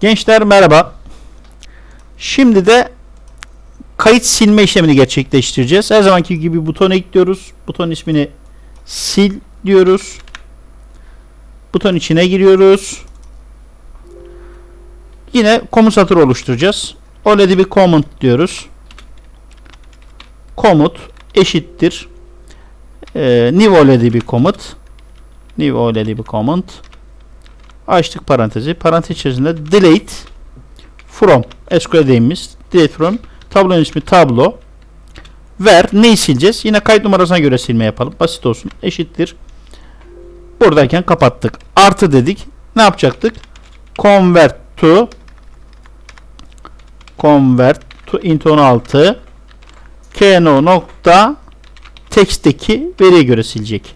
Gençler merhaba. Şimdi de kayıt silme işlemini gerçekleştireceğiz. Her zamanki gibi butona ekliyoruz. Buton ismini sil diyoruz. Buton içine giriyoruz. Yine komut satırı oluşturacağız. Already bir comment diyoruz. Komut eşittir. Ee, new already bir komut. New already bir comment. Açtık parantezi. Parantez içerisinde delete from SQL deyimiz delete from tablonun ismi tablo ver neyi sileceğiz? Yine kayıt numarasına göre silme yapalım. Basit olsun. Eşittir. Buradayken kapattık. Artı dedik. Ne yapacaktık? Convert to convert to into 16 kno nokta text'teki veriye göre silecek.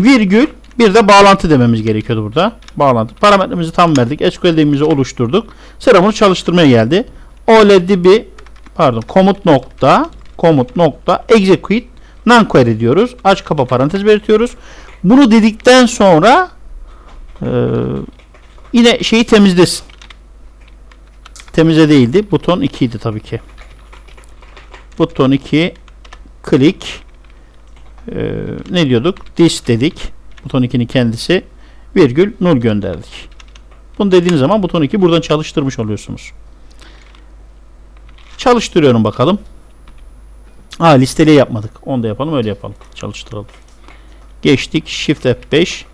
Virgül bir de bağlantı dememiz gerekiyordu burada. Bağlantı. Parametremizi tam verdik. SQL deyimizi oluşturduk. Sıra bunu çalıştırmaya geldi. OLEDB pardon komut nokta komut nokta execute non diyoruz. Aç kapa parantez belirtiyoruz. Bunu dedikten sonra e, yine şeyi temizlesin. Temize değildi. Buton 2 idi tabii ki. Buton 2 click e, ne diyorduk? This dedik. Buton 2'nin kendisi virgül null gönderdik. Bunu dediğiniz zaman buton 2 buradan çalıştırmış oluyorsunuz. Çalıştırıyorum bakalım. Ha listeli yapmadık. Onu da yapalım öyle yapalım. Çalıştıralım. Geçtik. Shift F5.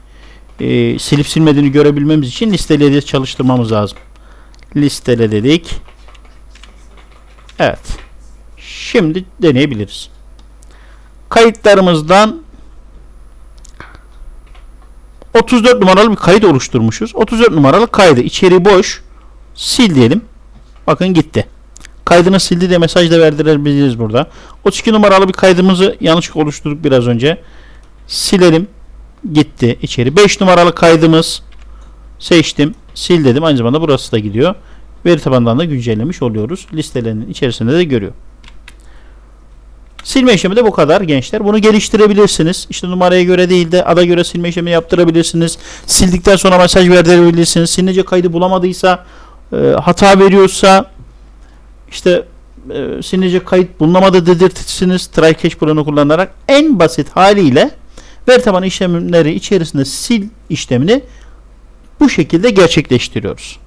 Ee, silip silmediğini görebilmemiz için listeli çalıştırmamız lazım. Listele dedik. Evet. Şimdi deneyebiliriz. Kayıtlarımızdan 34 numaralı bir kayıt oluşturmuşuz. 34 numaralı kaydı. içeriği boş. Sil diyelim. Bakın gitti. Kaydını sildi diye mesaj da verdirebiliriz burada. 32 numaralı bir kaydımızı yanlışlıkla oluşturduk biraz önce. Silelim. Gitti içeri. 5 numaralı kaydımız seçtim. Sil dedim. Aynı zamanda burası da gidiyor. Veri tabanından da güncellemiş oluyoruz. Listelerinin içerisinde de görüyor. Silme işlemi de bu kadar gençler. Bunu geliştirebilirsiniz. İşte numaraya göre değil de ada göre silme işlemi yaptırabilirsiniz. Sildikten sonra mesaj verdirebilirsiniz. Silince kaydı bulamadıysa, e, hata veriyorsa işte e, silince kayıt bulunamadı dedirtirsiniz. Try Catch Pro'nu kullanarak en basit haliyle veri tabanı işlemleri içerisinde sil işlemini bu şekilde gerçekleştiriyoruz.